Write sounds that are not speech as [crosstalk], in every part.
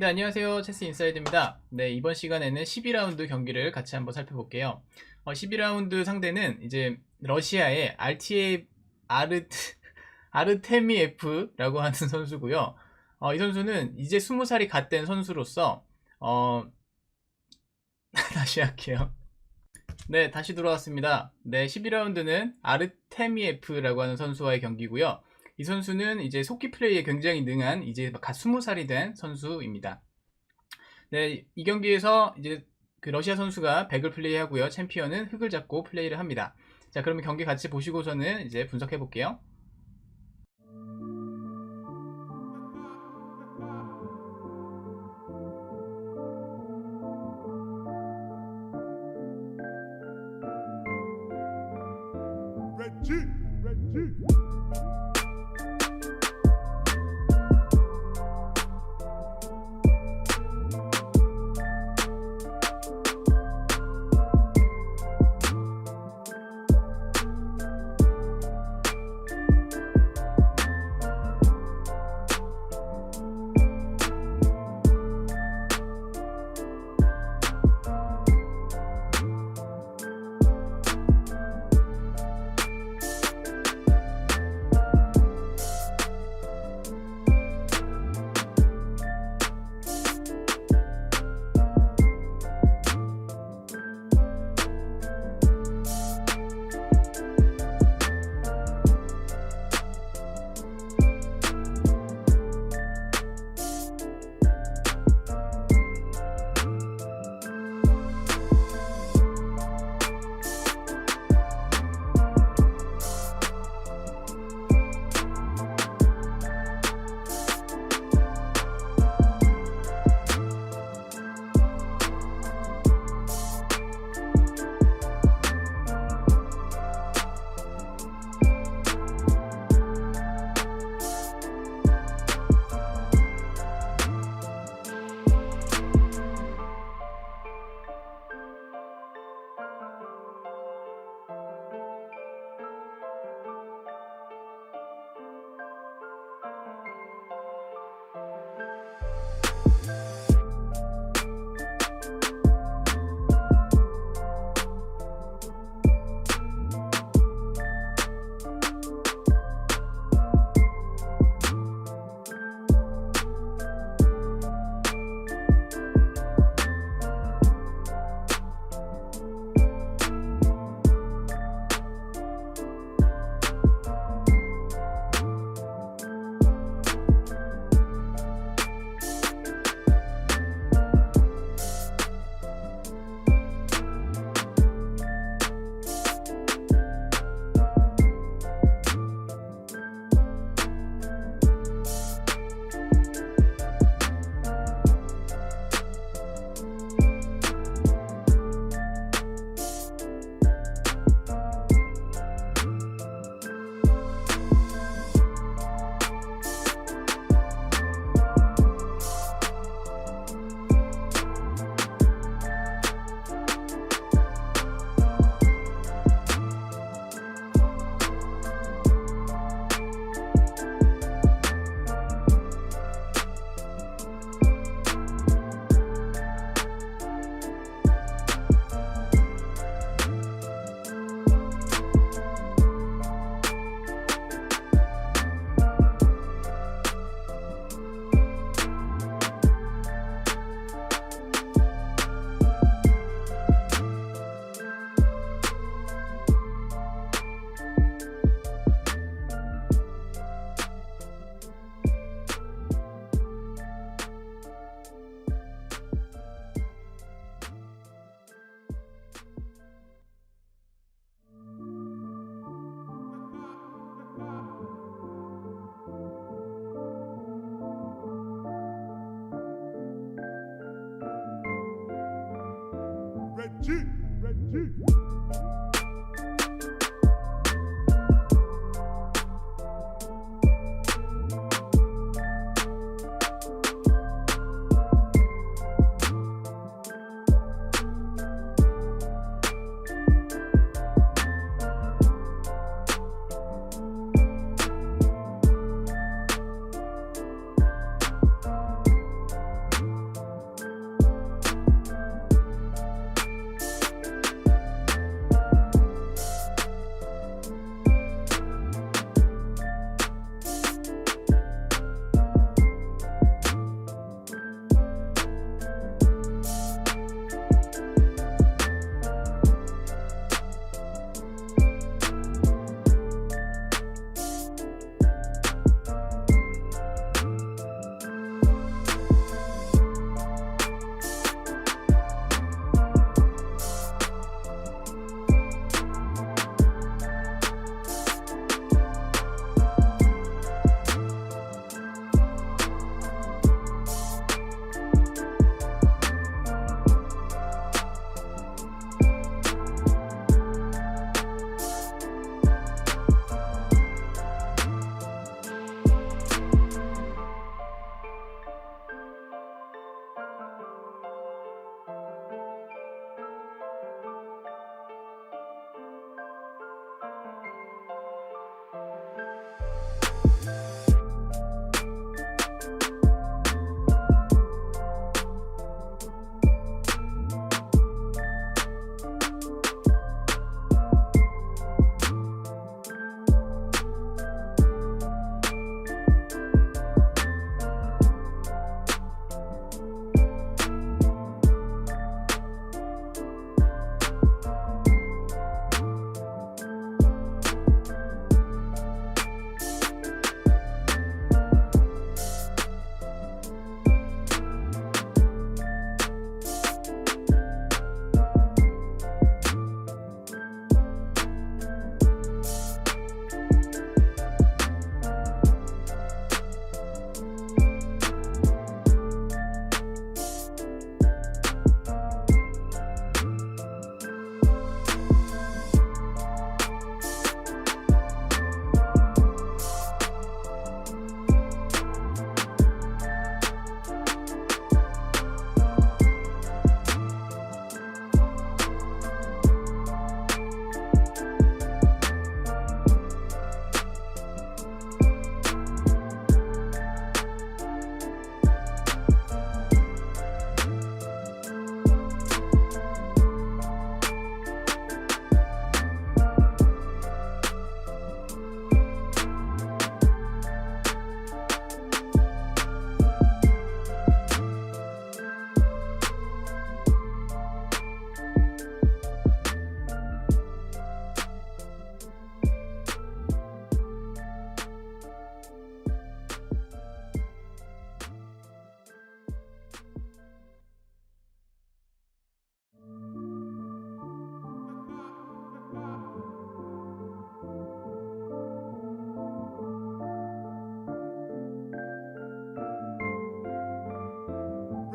네, 안녕하세요. 체스 인사이드입니다. 네, 이번 시간에는 12라운드 경기를 같이 한번 살펴볼게요. 어, 12라운드 상대는 이제 러시아의 RTA 아르트 [laughs] 아르테미에프라고 하는 [laughs] 선수고요. 어, 이 선수는 이제 20살이 갓 된 선수로서 어, [laughs] 다시 할게요. 네, 다시 돌아왔습니다. 네, 12라운드는 아르테미에프라고 하는 선수와의 경기고요. 이 선수는 이제 속기 플레이에 굉장히 능한 이제 갓 20살이 된 선수입니다. 네, 이 경기에서 이제 그 러시아 선수가 백을 플레이하고요. 챔피언은 흙을 잡고 플레이를 합니다. 자, 그러면 경기 같이 보시고서는 이제 분석해 볼게요. Reggie,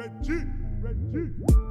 Reggie, Reggie.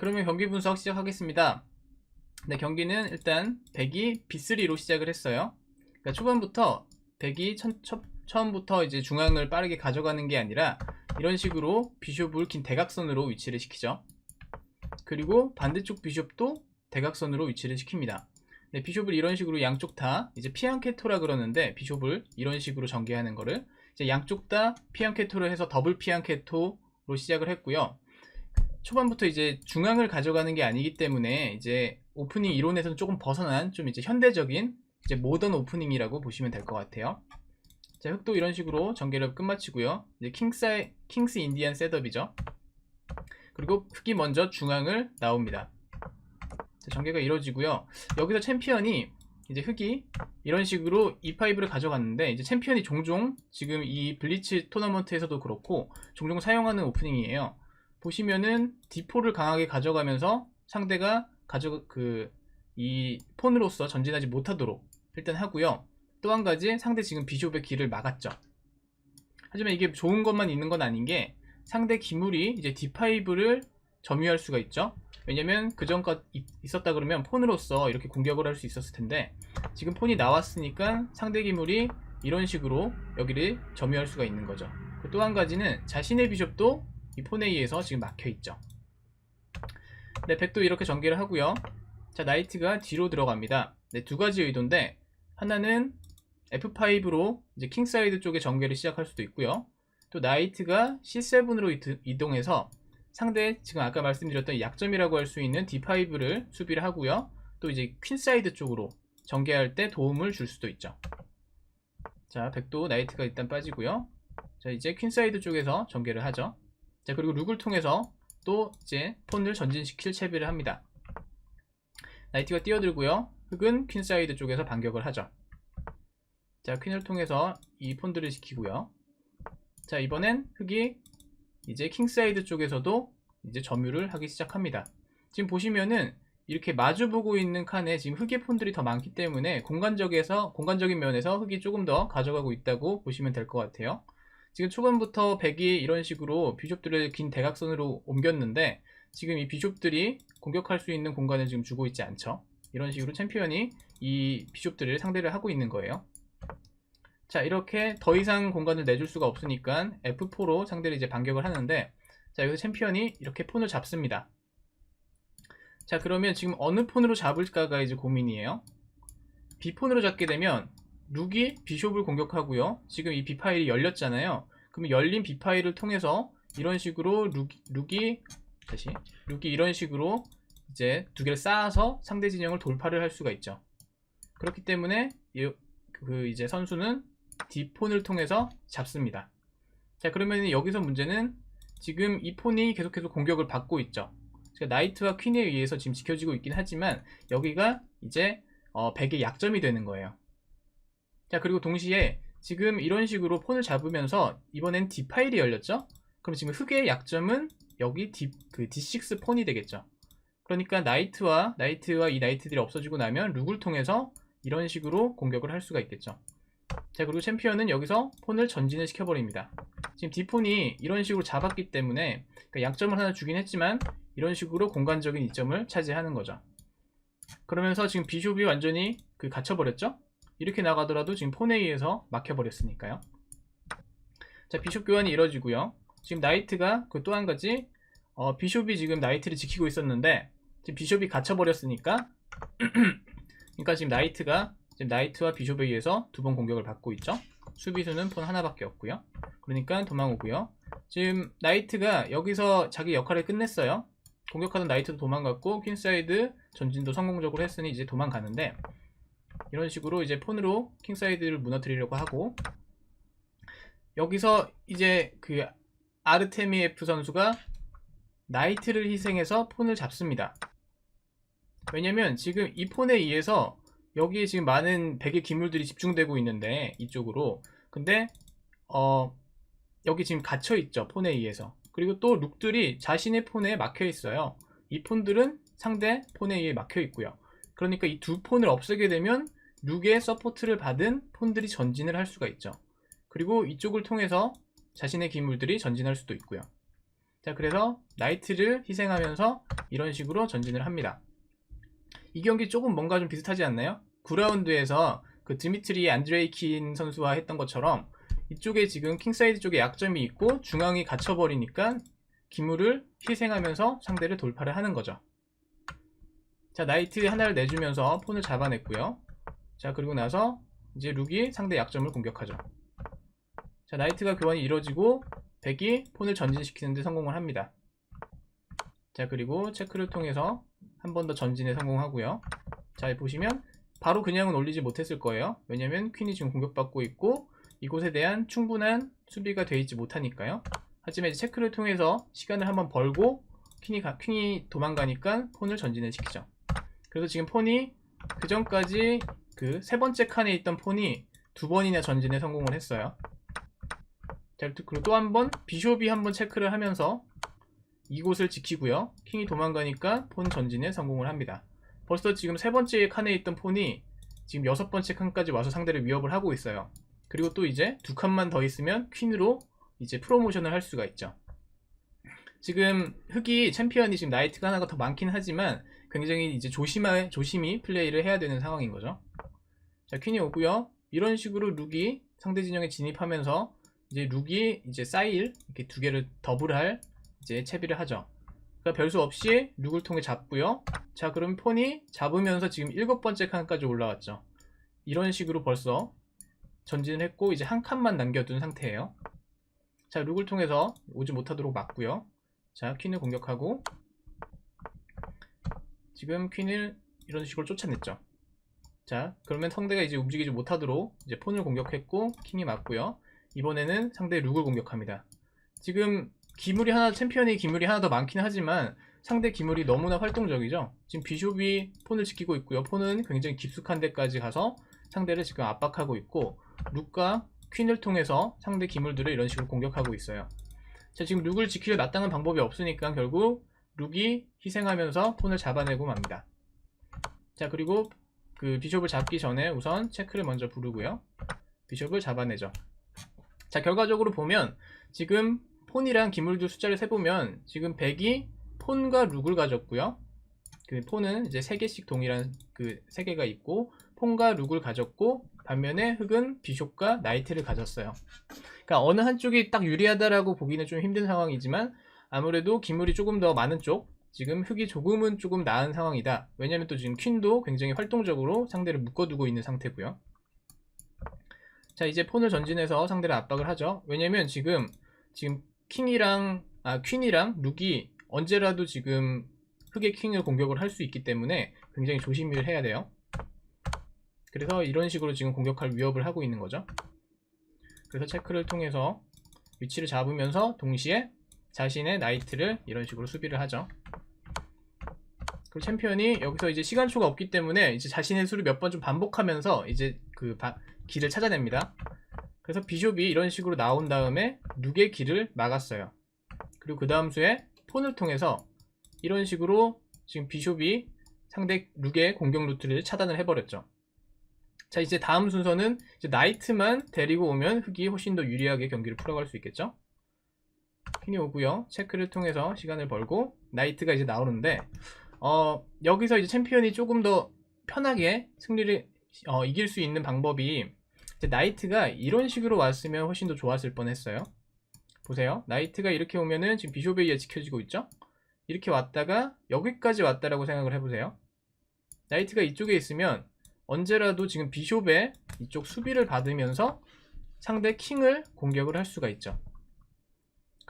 그러면 경기 분석 시작하겠습니다. 네, 경기는 일단 백이 B3로 시작을 했어요. 그러니까 초반부터 백이 첫, 첫, 처음부터 이제 중앙을 빠르게 가져가는 게 아니라 이런 식으로 비숍을 긴 대각선으로 위치를 시키죠. 그리고 반대쪽 비숍도 대각선으로 위치를 시킵니다. 네, 비숍을 이런 식으로 양쪽 다 이제 피앙케토라 그러는데 비숍을 이런 식으로 전개하는 거를 이제 양쪽 다 피앙케토를 해서 더블 피앙케토로 시작을 했고요. 초반부터 이제 중앙을 가져가는 게 아니기 때문에 이제 오프닝 이론에서는 조금 벗어난 좀 이제 현대적인 이제 모던 오프닝이라고 보시면 될 것 같아요. 자, 흑도 이런 식으로 전개를 끝마치고요. 이제 킹스 킹스 인디안 셋업이죠. 그리고 흑이 먼저 중앙을 나옵니다. 자, 전개가 이루어지고요. 여기서 챔피언이 이제 흑이 이런 식으로 E5를 가져갔는데 이제 챔피언이 종종 지금 이 블리츠 토너먼트에서도 그렇고 종종 사용하는 오프닝이에요. 보시면은 D4를 강하게 가져가면서 상대가 가져 그 이 폰으로서 전진하지 못하도록 일단 하고요. 또 한 가지 상대 지금 비숍의 길을 막았죠. 하지만 이게 좋은 것만 있는 건 아닌 게 상대 기물이 이제 D5를 점유할 수가 있죠. 왜냐면 그 전까 있었다 그러면 폰으로서 이렇게 공격을 할 수 있었을 텐데 지금 폰이 나왔으니까 상대 기물이 이런 식으로 여기를 점유할 수가 있는 거죠. 또 한 가지는 자신의 비숍도 이 폰에 의해서 지금 막혀 있죠. 네, 백도 이렇게 전개를 하고요. 자, 나이트가 뒤로 들어갑니다. 네, 두 가지 의도인데 하나는 F5로 이제 킹사이드 쪽에 전개를 시작할 수도 있고요. 또 나이트가 C7으로 이동해서 상대 지금 아까 말씀드렸던 약점이라고 할 수 있는 D5를 수비를 하고요. 또 이제 퀸사이드 쪽으로 전개할 때 도움을 줄 수도 있죠. 자, 백도 나이트가 일단 빠지고요. 자, 이제 퀸사이드 쪽에서 전개를 하죠. 자, 그리고 룩을 통해서 또 이제 폰을 전진시킬 채비를 합니다. 나이트가 뛰어들고요. 흑은 퀸사이드 쪽에서 반격을 하죠. 자, 퀸을 통해서 이 폰들을 지키고요. 자, 이번엔 흑이 이제 킹사이드 쪽에서도 이제 점유를 하기 시작합니다. 지금 보시면은 이렇게 마주보고 있는 칸에 지금 흑의 폰들이 더 많기 때문에 공간적에서 공간적인 면에서 흑이 조금 더 가져가고 있다고 보시면 될 것 같아요. 지금 초반부터 백이 이런 식으로 비숍들을 긴 대각선으로 옮겼는데 지금 이 비숍들이 공격할 수 있는 공간을 지금 주고 있지 않죠. 이런 식으로 챔피언이 이 비숍들을 상대를 하고 있는 거예요. 자 이렇게 더 이상 공간을 내줄 수가 없으니까 F4로 상대를 이제 반격을 하는데 자 여기서 챔피언이 이렇게 폰을 잡습니다. 자 그러면 지금 어느 폰으로 잡을까가 이제 고민이에요. B폰으로 잡게 되면 룩이 비숍을 공격하고요. 지금 이 B 파일이 열렸잖아요. 그러면 열린 B 파일을 통해서 이런 식으로 룩, 룩이 다시 룩이 이런 식으로 이제 두 개를 쌓아서 상대 진영을 돌파를 할 수가 있죠. 그렇기 때문에 이- 그 이제 선수는 D폰을 통해서 잡습니다. 자 그러면 여기서 문제는 지금 이 폰이 계속해서 공격을 받고 있죠. 그러니까 나이트와 퀸에 의해서 지금 지켜지고 있긴 하지만 여기가 이제 어, 100의 약점이 되는 거예요. 자 그리고 동시에 지금 이런 식으로 폰을 잡으면서 이번엔 D 파일이 열렸죠? 그럼 지금 흑의 약점은 여기 D, 그 D6 폰이 되겠죠. 그러니까 나이트와 나이트와 이 나이트들이 없어지고 나면 룩을 통해서 이런 식으로 공격을 할 수가 있겠죠. 자 그리고 챔피언은 여기서 폰을 전진을 시켜버립니다. 지금 D폰이 이런 식으로 잡았기 때문에 그러니까 약점을 하나 주긴 했지만 이런 식으로 공간적인 이점을 차지하는 거죠. 그러면서 지금 비숍이 완전히 그 갇혀버렸죠? 이렇게 나가더라도 지금 폰에 의해서 막혀버렸으니까요. 자, 비숍 교환이 이루어지고요. 지금 나이트가 그 또 한 가지 어, 비숍이 지금 나이트를 지키고 있었는데 지금 비숍이 갇혀버렸으니까 [clears throat] 그러니까 지금 나이트가 지금 나이트와 비숍에 의해서 두 번 공격을 받고 있죠. 수비수는 폰 하나밖에 없고요. 그러니까 도망오고요. 지금 나이트가 여기서 자기 역할을 끝냈어요. 공격하던 나이트도 도망갔고 퀸사이드 전진도 성공적으로 했으니 이제 도망가는데 이런 식으로 이제 폰으로 킹사이드를 무너뜨리려고 하고 여기서 이제 그 아르테미에프 선수가 나이트를 희생해서 폰을 잡습니다. 왜냐면 지금 이 폰에 의해서 여기에 지금 많은 백의 기물들이 집중되고 있는데 이쪽으로. 근데 어 여기 지금 갇혀 있죠 폰에 의해서. 그리고 또 룩들이 자신의 폰에 막혀 있어요. 이 폰들은 상대 폰에 의해 막혀 있고요 그러니까 이 두 폰을 없애게 되면 룩의 서포트를 받은 폰들이 전진을 할 수가 있죠 그리고 이쪽을 통해서 자신의 기물들이 전진할 수도 있고요 자 그래서 나이트를 희생하면서 이런 식으로 전진을 합니다 이 경기 조금 뭔가 좀 비슷하지 않나요? 9라운드에서 그 드미트리 안드레이킨 선수와 했던 것처럼 이쪽에 지금 킹사이드 쪽에 약점이 있고 중앙이 갇혀버리니까 기물을 희생하면서 상대를 돌파를 하는 거죠. 자 나이트 하나를 내주면서 폰을 잡아냈고요. 자 그리고 나서 이제 룩이 상대 약점을 공격하죠. 자 나이트가 교환이 이루어지고 백이 폰을 전진시키는데 성공을 합니다. 자 그리고 체크를 통해서 한 번 더 전진에 성공하고요. 자 보시면 바로 그냥은 올리지 못했을 거예요. 왜냐면 퀸이 지금 공격받고 있고 이곳에 대한 충분한 수비가 되어 있지 못하니까요. 하지만 이제 체크를 통해서 시간을 한번 벌고 퀸이, 가- 퀸이 도망가니까 폰을 전진을 시키죠. 그래서 지금 폰이 그 전까지 그 세 번째 칸에 있던 폰이 두 번이나 전진에 성공을 했어요. 자, 그리고 또 한 번 비숍이 한 번 체크를 하면서 이곳을 지키고요. 킹이 도망가니까 폰 전진에 성공을 합니다. 벌써 지금 세 번째 칸에 있던 폰이 지금 여섯 번째 칸까지 와서 상대를 위협을 하고 있어요. 그리고 또 이제 두 칸만 더 있으면 퀸으로 이제 프로모션을 할 수가 있죠. 지금 흑이 챔피언이 지금 나이트가 하나가 더 많긴 하지만 굉장히 이제 조심하, 조심히 플레이를 해야 되는 상황인 거죠. 자, 퀸이 오고요. 이런 식으로 룩이 상대 진영에 진입하면서 이제 룩이 이제 사일 이렇게 두 개를 더블할 이제 채비를 하죠. 그러니까 별수 없이 룩을 통해 잡고요. 자, 그럼 폰이 잡으면서 지금 일곱 번째 칸까지 올라왔죠. 이런 식으로 벌써 전진을 했고 이제 한 칸만 남겨둔 상태예요. 자, 룩을 통해서 오지 못하도록 막고요. 자, 퀸을 공격하고 지금 퀸을 이런 식으로 쫓아냈죠. 자, 그러면 상대가 이제 움직이지 못하도록 이제 폰을 공격했고 킹이 맞고요. 이번에는 상대 룩을 공격합니다. 지금 기물이 하나 챔피언이 기물이 하나 더 많긴 하지만 상대 기물이 너무나 활동적이죠. 지금 비숍이 폰을 지키고 있고요. 폰은 굉장히 깊숙한 데까지 가서 상대를 지금 압박하고 있고 룩과 퀸을 통해서 상대 기물들을 이런 식으로 공격하고 있어요. 자, 지금 룩을 지키려 마땅한 방법이 없으니까 결국 룩이 희생하면서 폰을 잡아내고 맙니다. 자, 그리고 그 비숍을 잡기 전에 우선 체크를 먼저 부르고요. 비숍을 잡아내죠. 자, 결과적으로 보면 지금 폰이랑 기물들 숫자를 세보면 지금 100이 폰과 룩을 가졌고요. 그 폰은 이제 3개씩 동일한 그 3개가 있고 폰과 룩을 가졌고 반면에 흑은 비숍과 나이트를 가졌어요. 그러니까 어느 한쪽이 딱 유리하다라고 보기는 좀 힘든 상황이지만 아무래도 기물이 조금 더 많은 쪽 지금 흑이 조금은 조금 나은 상황이다. 왜냐면 또 지금 퀸도 굉장히 활동적으로 상대를 묶어두고 있는 상태고요. 자 이제 폰을 전진해서 상대를 압박을 하죠. 왜냐면 지금 지금 킹이랑 아 퀸이랑 룩이 언제라도 지금 흑의 킹을 공격을 할 수 있기 때문에 굉장히 조심을 해야 돼요. 그래서 이런 식으로 지금 공격할 위협을 하고 있는 거죠. 그래서 체크를 통해서 위치를 잡으면서 동시에 자신의 나이트를 이런 식으로 수비를 하죠. 그리고 챔피언이 여기서 이제 시간초가 없기 때문에 이제 자신의 수를 몇 번 좀 반복하면서 이제 그 바- 길을 찾아냅니다. 그래서 비숍이 이런 식으로 나온 다음에 룩의 길을 막았어요. 그리고 그 다음 수에 폰을 통해서 이런 식으로 지금 비숍이 상대 룩의 공격 루트를 차단을 해버렸죠. 자 이제 다음 순서는 이제 나이트만 데리고 오면 흑이 훨씬 더 유리하게 경기를 풀어갈 수 있겠죠. 퀸이 오고요. 체크를 통해서 시간을 벌고 나이트가 이제 나오는데 어, 여기서 이제 챔피언이 조금 더 편하게 승리를 어, 이길 수 있는 방법이 이제 나이트가 이런 식으로 왔으면 훨씬 더 좋았을 뻔했어요. 보세요. 나이트가 이렇게 오면은 지금 비숍에 의해 지켜지고 있죠. 이렇게 왔다가 여기까지 왔다라고 생각을 해보세요. 나이트가 이쪽에 있으면 언제라도 지금 비숍의 이쪽 수비를 받으면서 상대 킹을 공격을 할 수가 있죠.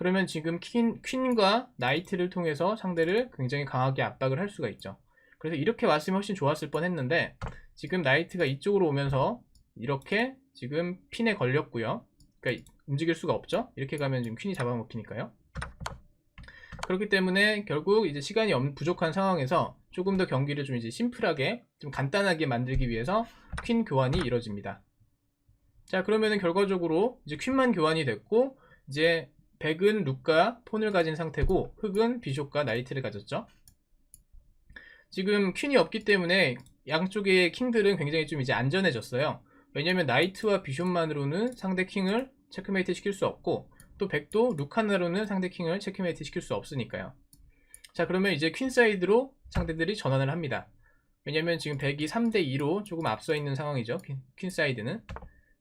그러면 지금 퀸, 퀸과 나이트를 통해서 상대를 굉장히 강하게 압박을 할 수가 있죠. 그래서 이렇게 왔으면 훨씬 좋았을 뻔 했는데 지금 나이트가 이쪽으로 오면서 이렇게 지금 핀에 걸렸고요. 그러니까 움직일 수가 없죠. 이렇게 가면 지금 퀸이 잡아먹히니까요. 그렇기 때문에 결국 이제 시간이 없- 부족한 상황에서 조금 더 경기를 좀 이제 심플하게 좀 간단하게 만들기 위해서 퀸 교환이 이루어집니다. 자 그러면은 결과적으로 이제 퀸만 교환이 됐고 이제 백은 룩과 폰을 가진 상태고 흑은 비숍과 나이트를 가졌죠. 지금 퀸이 없기 때문에 양쪽의 킹들은 굉장히 좀 이제 안전해졌어요. 왜냐면 나이트와 비숍만으로는 상대 킹을 체크메이트 시킬 수 없고 또 백도 룩 하나로는 상대 킹을 체크메이트 시킬 수 없으니까요. 자 그러면 이제 퀸 사이드로 상대들이 전환을 합니다. 왜냐면 지금 백이 3대2로 조금 앞서 있는 상황이죠. 퀸, 퀸 사이드는.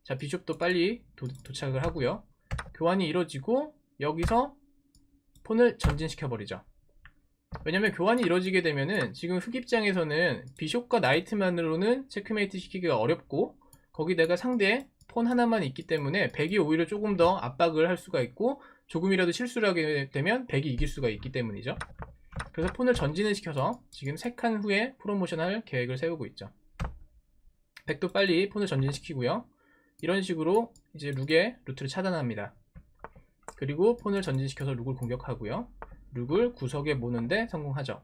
자 비숍도 빨리 도, 도착을 하고요. 교환이 이루어지고 여기서 폰을 전진시켜 버리죠. 왜냐면 교환이 이루어지게 되면은 지금 흑 입장에서는 비숍과 나이트만으로는 체크메이트 시키기가 어렵고 거기다가 상대 폰 하나만 있기 때문에 백이 오히려 조금 더 압박을 할 수가 있고 조금이라도 실수를 하게 되면 백이 이길 수가 있기 때문이죠. 그래서 폰을 전진을 시켜서 지금 3칸 후에 프로모션할 계획을 세우고 있죠. 백도 빨리 폰을 전진시키고요. 이런 식으로 이제 룩의 루트를 차단합니다. 그리고 폰을 전진시켜서 룩을 공격하고요. 룩을 구석에 모는데 성공하죠.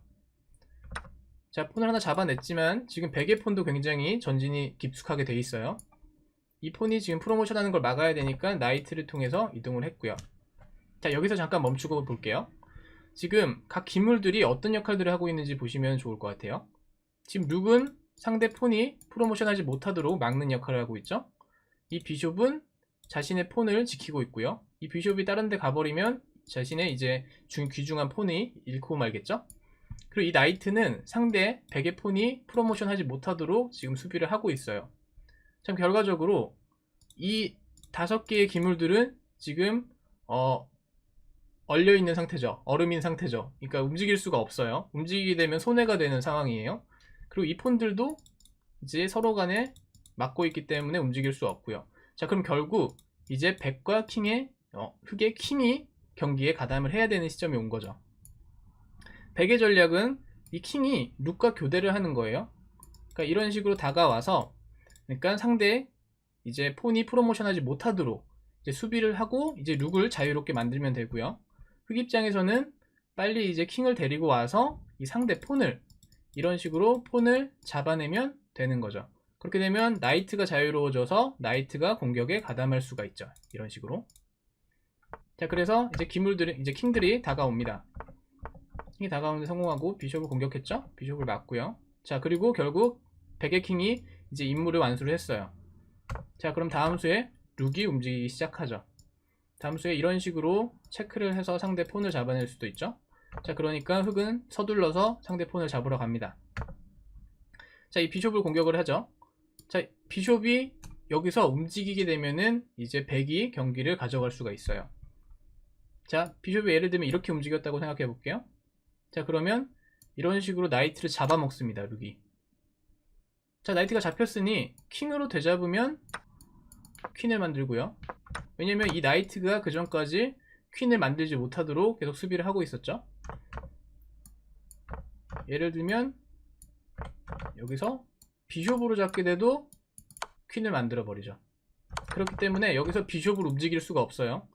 자, 폰을 하나 잡아냈지만 지금 백의 폰도 굉장히 전진이 깊숙하게 돼 있어요. 이 폰이 지금 프로모션 하는 걸 막아야 되니까 나이트를 통해서 이동을 했고요. 자, 여기서 잠깐 멈추고 볼게요. 지금 각 기물들이 어떤 역할들을 하고 있는지 보시면 좋을 것 같아요. 지금 룩은 상대 폰이 프로모션 하지 못하도록 막는 역할을 하고 있죠. 이 비숍은 자신의 폰을 지키고 있고요. 이 비숍이 다른 데 가버리면 자신의 이제 중, 귀중한 폰이 잃고 말겠죠? 그리고 이 나이트는 상대 백의 폰이 프로모션 하지 못하도록 지금 수비를 하고 있어요. 참 결과적으로 이 다섯 개의 기물들은 지금 어 얼려 있는 상태죠. 얼음인 상태죠. 그러니까 움직일 수가 없어요. 움직이게 되면 손해가 되는 상황이에요. 그리고 이 폰들도 이제 서로 간에 막고 있기 때문에 움직일 수 없고요. 자, 그럼 결국 이제 백과 킹의 어, 흑의 킹이 경기에 가담을 해야 되는 시점이 온 거죠. 백의 전략은 이 킹이 룩과 교대를 하는 거예요. 그러니까 이런 식으로 다가와서 그러니까 상대 이제 폰이 프로모션하지 못하도록 이제 수비를 하고 이제 룩을 자유롭게 만들면 되고요. 흑 입장에서는 빨리 이제 킹을 데리고 와서 이 상대 폰을 이런 식으로 폰을 잡아내면 되는 거죠. 그렇게 되면 나이트가 자유로워져서 나이트가 공격에 가담할 수가 있죠. 이런 식으로. 자, 그래서 이제 기물들이 이제 킹들이 다가옵니다. 킹이 다가오는데 성공하고 비숍을 공격했죠. 비숍을 맞고요. 자, 그리고 결국 백의 킹이 이제 임무를 완수를 했어요. 자, 그럼 다음 수에 룩이 움직이기 시작하죠. 다음 수에 이런 식으로 체크를 해서 상대 폰을 잡아낼 수도 있죠. 자, 그러니까 흑은 서둘러서 상대 폰을 잡으러 갑니다. 자, 이 비숍을 공격을 하죠. 자, 비숍이 여기서 움직이게 되면은 이제 백이 경기를 가져갈 수가 있어요. 자, 비숍이 예를 들면 이렇게 움직였다고 생각해 볼게요. 자, 그러면 이런 식으로 나이트를 잡아먹습니다, 룩이. 자, 나이트가 잡혔으니 킹으로 되잡으면 퀸을 만들고요. 왜냐면 이 나이트가 그 전까지 퀸을 만들지 못하도록 계속 수비를 하고 있었죠. 예를 들면 여기서 비숍으로 잡게 돼도 퀸을 만들어 버리죠. 그렇기 때문에 여기서 비숍을 움직일 수가 없어요.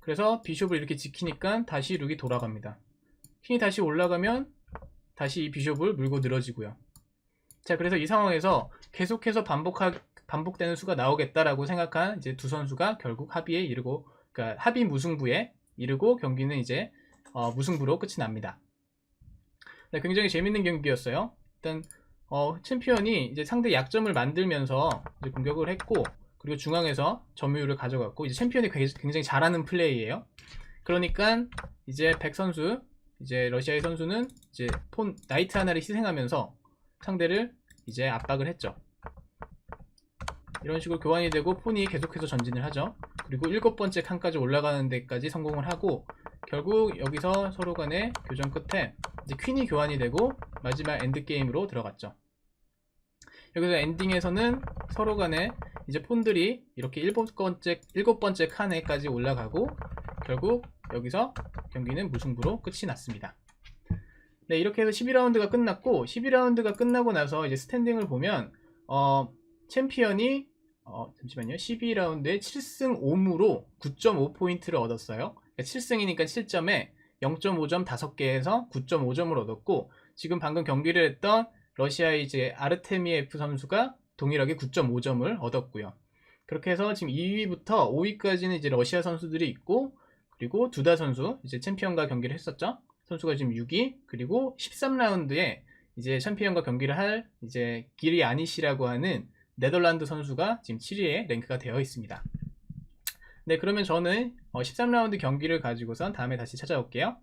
그래서 비숍을 이렇게 지키니까 다시 룩이 돌아갑니다. 퀸이 다시 올라가면 다시 이 비숍을 물고 늘어지고요. 자, 그래서 이 상황에서 계속해서 반복하, 반복되는 수가 나오겠다라고 생각한 이제 두 선수가 결국 합의에 이르고, 그러니까 합의 무승부에 이르고 경기는 이제 어, 무승부로 끝이 납니다. 네, 굉장히 재밌는 경기였어요. 일단 어, 챔피언이 이제 상대 약점을 만들면서 공격을 했고, 그리고 중앙에서 점유율을 가져갔고, 이제 챔피언이 굉장히 잘하는 플레이예요. 그러니까 이제 백 선수, 이제 러시아의 선수는 이제 폰 나이트 하나를 희생하면서 상대를 이제 압박을 했죠. 이런 식으로 교환이 되고 폰이 계속해서 전진을 하죠. 그리고 일곱 번째 칸까지 올라가는 데까지 성공을 하고 결국 여기서 서로 간의 교전 끝에 이제 퀸이 교환이 되고 마지막 엔드 게임으로 들어갔죠. 여기서 엔딩에서는 서로 간에 이제 폰들이 이렇게 일곱 번째 일곱 번째 칸에까지 올라가고 결국 여기서 경기는 무승부로 끝이 났습니다. 네, 이렇게 해서 12라운드가 끝났고 12라운드가 끝나고 나서 이제 스탠딩을 보면 어, 챔피언이 어, 잠시만요. 12라운드에 7승 5무로 9.5포인트를 얻었어요. 7승이니까 7점에 0.5점 5개 에서 9.5점을 얻었고 지금 방금 경기를 했던 러시아의 이제 아르테미에프 선수가 동일하게 9.5점을 얻었고요. 그렇게 해서 지금 2위부터 5위까지는 이제 러시아 선수들이 있고 그리고 두다 선수 이제 챔피언과 경기를 했었죠. 선수가 지금 6위 그리고 13라운드에 이제 챔피언과 경기를 할 이제 기리 아니시라고 하는 네덜란드 선수가 지금 7위에 랭크가 되어 있습니다. 네, 그러면 저는 13라운드 경기를 가지고선 다음에 다시 찾아올게요.